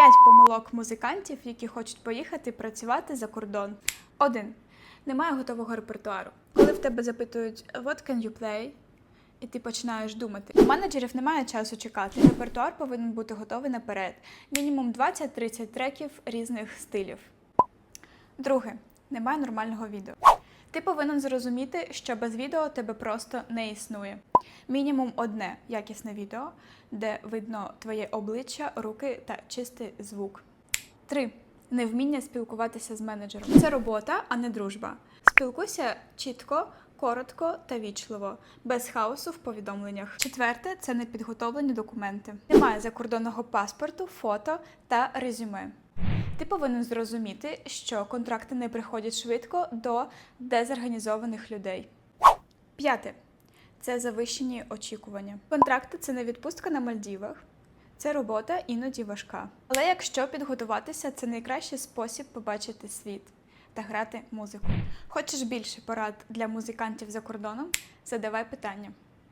П'ять помилок музикантів, які хочуть поїхати працювати за кордон. Один. Немає готового репертуару. Коли в тебе запитують «What can you play?» і ти починаєш думати. У менеджерів немає часу чекати. Репертуар повинен бути готовий наперед. Мінімум 20-30 треків різних стилів. Друге, немає нормального відео. Ти повинен зрозуміти, що без відео тебе просто не існує. Мінімум одне якісне відео, де видно твоє обличчя, руки та чистий звук. Три. Невміння спілкуватися з менеджером. Це робота, а не дружба. Спілкуйся чітко, коротко та вічливо, без хаосу в повідомленнях. Четверте це непідготовлені документи. Немає закордонного паспорту, фото та резюме. Ти повинен зрозуміти, що контракти не приходять швидко до дезорганізованих людей. П'яте це завищені очікування. Контракти це не відпустка на Мальдівах. Це робота іноді важка. Але якщо підготуватися, це найкращий спосіб побачити світ та грати музику. Хочеш більше порад для музикантів за кордоном? Задавай питання.